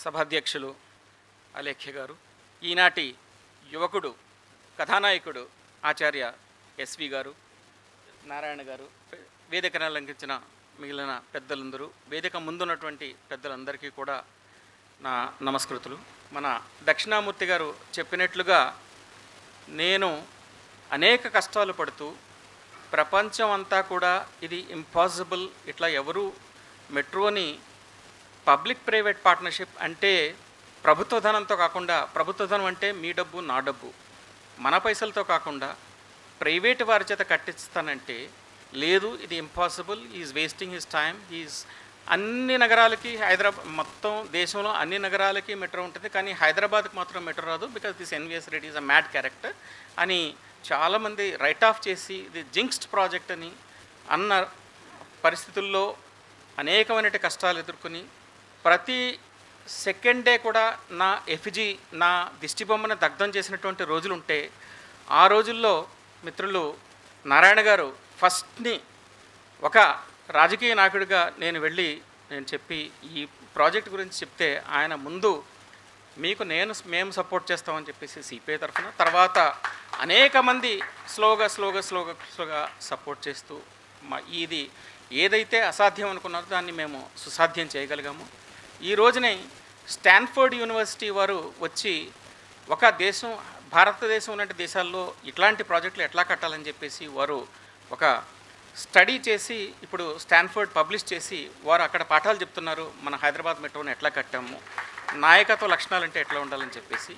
సభాధ్యక్షులు అలేఖ్య గారు ఈనాటి యువకుడు కథానాయకుడు ఆచార్య ఎస్వి గారు నారాయణ గారు వేదికను అలంకరించిన మిగిలిన పెద్దలందరూ వేదిక ముందున్నటువంటి పెద్దలందరికీ కూడా నా నమస్కృతులు. మన దక్షిణామూర్తి గారు చెప్పినట్లుగా నేను అనేక కష్టాలు పడుతూ ప్రపంచం అంతా కూడా ఇది ఇంపాసిబుల్ ఇట్లా ఎవరు మెట్రోని పబ్లిక్ ప్రైవేట్ పార్ట్నర్షిప్ అంటే ప్రభుత్వ ధనంతో కాకుండా ప్రభుత్వ ధనం అంటే మీ డబ్బు నా డబ్బు. మన పైసలతో కాకుండా ప్రైవేట్ వారి చేత కట్టిస్తానంటే లేదు ఇది impossible is wasting his time is అన్ని నగరాలకి హైదరాబాద్ మొత్తం దేశంలో అన్ని నగరాలకి మెట్రో ఉంటుంది కానీ హైదరాబాద్కి మాత్రం మెట్రో రాదు because this NVS Reddy is a mad character అని చాలామంది రైట్ ఆఫ్ చేసి ఇది జింక్స్డ్ ప్రాజెక్ట్ అని అన్న పరిస్థితుల్లో అనేకమైన కష్టాలు ఎదుర్కొని ప్రతి సెకండ్ డే కూడా నా ఎఫ్జి నా దిష్టిబొమ్మను దగ్ధం చేసినటువంటి రోజులు ఉంటే ఆ రోజుల్లో మిత్రులు నారాయణ గారు ఫస్ట్ని ఒక రాజకీయ నాయకుడిగా నేను వెళ్ళి నేను చెప్పి ఈ ప్రాజెక్ట్ గురించి చెప్తే ఆయన ముందు మీకు నేను మేము సపోర్ట్ చేస్తామని చెప్పేసి సిపిఐ తరఫున తర్వాత అనేక మంది స్లోగా స్లోగా స్లోగా స్లోగా సపోర్ట్ చేస్తూ మా ఇది ఏదైతే అసాధ్యం అనుకున్నారో దాన్ని మేము సుసాధ్యం చేయగలిగాము. ఈ రోజునే స్టాన్ఫోర్డ్ యూనివర్సిటీ వారు వచ్చి ఒక దేశం భారతదేశం ఉన్నటువంటి దేశాల్లో ఇట్లాంటి ప్రాజెక్టులు ఎట్లా కట్టాలని చెప్పేసి వారు ఒక స్టడీ చేసి ఇప్పుడు స్టాన్ఫోర్డ్ పబ్లిష్ చేసి వారు అక్కడ పాఠాలు చెప్తున్నారు మన హైదరాబాద్ మెట్రోని ఎట్లా కట్టాము నాయకత్వ లక్షణాలు అంటే ఎట్లా ఉండాలని చెప్పేసి.